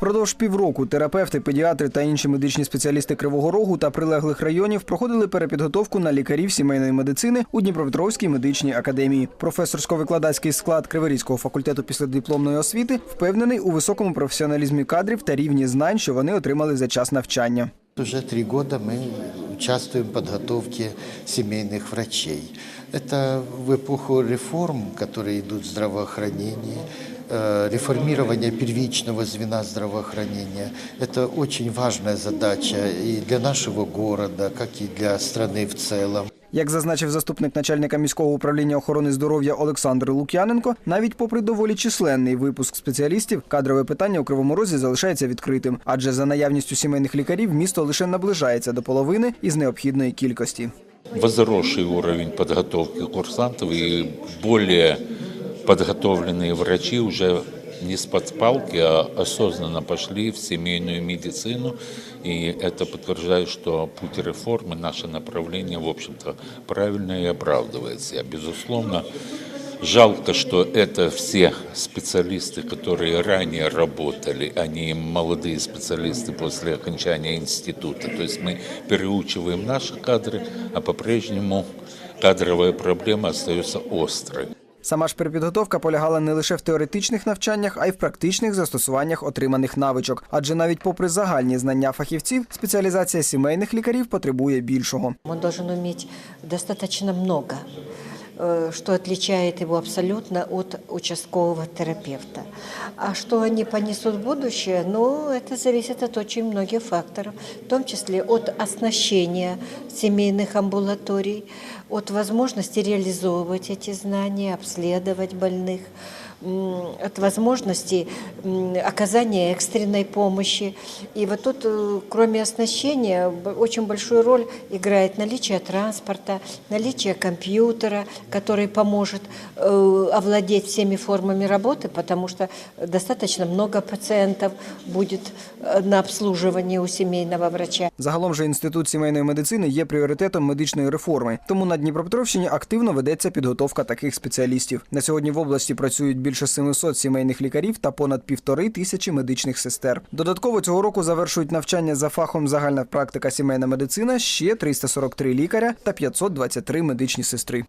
Впродовж півроку терапевти, педіатри та інші медичні спеціалісти Кривого Рогу та прилеглих районів проходили перепідготовку на лікарів сімейної медицини у Дніпропетровській медичній академії. Професорсько-викладацький склад Криворізького факультету післядипломної освіти впевнений у високому професіоналізмі кадрів та рівні знань, що вони отримали за час навчання. Уже три года мы участвуем в подготовке семейных врачей. Это в эпоху реформ, которые идут в здравоохранении, э, реформирование первичного звена здравоохранения. Это очень важная задача и для нашего города, как и для страны в целом. Як зазначив заступник начальника міського управління охорони здоров'я Олександр Лук'яненко, навіть попри доволі численний випуск спеціалістів, кадрове питання у Кривому Розі залишається відкритим, адже за наявністю сімейних лікарів місто лише наближається до половини із необхідної кількості. возросший уровень подготовки курсантов и более подготовленные врачи уже не с под палки, а осознанно пошли в семейную медицину. И это подтверждает, что путь реформы, наше направление, в общем-то, правильно и оправдывается. Я, безусловно, Жалко, что это все специалисты, которые ранее работали, а не молодые специалисты после окончания института. То есть мы переучиваем наши кадры, а по-прежнему кадровая проблема остается острой. Сама ж перепідготовка полягала не лише в теоретичних навчаннях, а й в практичних застосуваннях отриманих навичок. Адже навіть попри загальні знання фахівців, спеціалізація сімейних лікарів потребує більшого. Он должен вміти много, э, что отличает его абсолютно от участкового терапевта. А что они понесут в будущее, ну, это зависит от очень многих факторов, в том числе от оснащения семейных амбулаторий, от возможности реализовывать эти знания, обследовать больных, м, от возможности м, оказания экстренной помощи. И вот тут, э, кроме оснащения, б- очень большую роль играет наличие транспорта, наличие компьютера, который поможет э, овладеть всеми формами работы, потому что достаточно много пациентов будет э, на обслуживании у семейного врача. Загалом же інститут сімейної медицини є пріоритетом медичної реформи. Тому на Дніпропетровщині активно ведеться підготовка таких спеціалістів. На сьогодні в області працюють більше 700 сімейних лікарів та понад півтори тисячі медичних сестер. Додатково цього року завершують навчання за фахом загальна практика сімейна медицина ще 343 лікаря та 523 медичні сестри.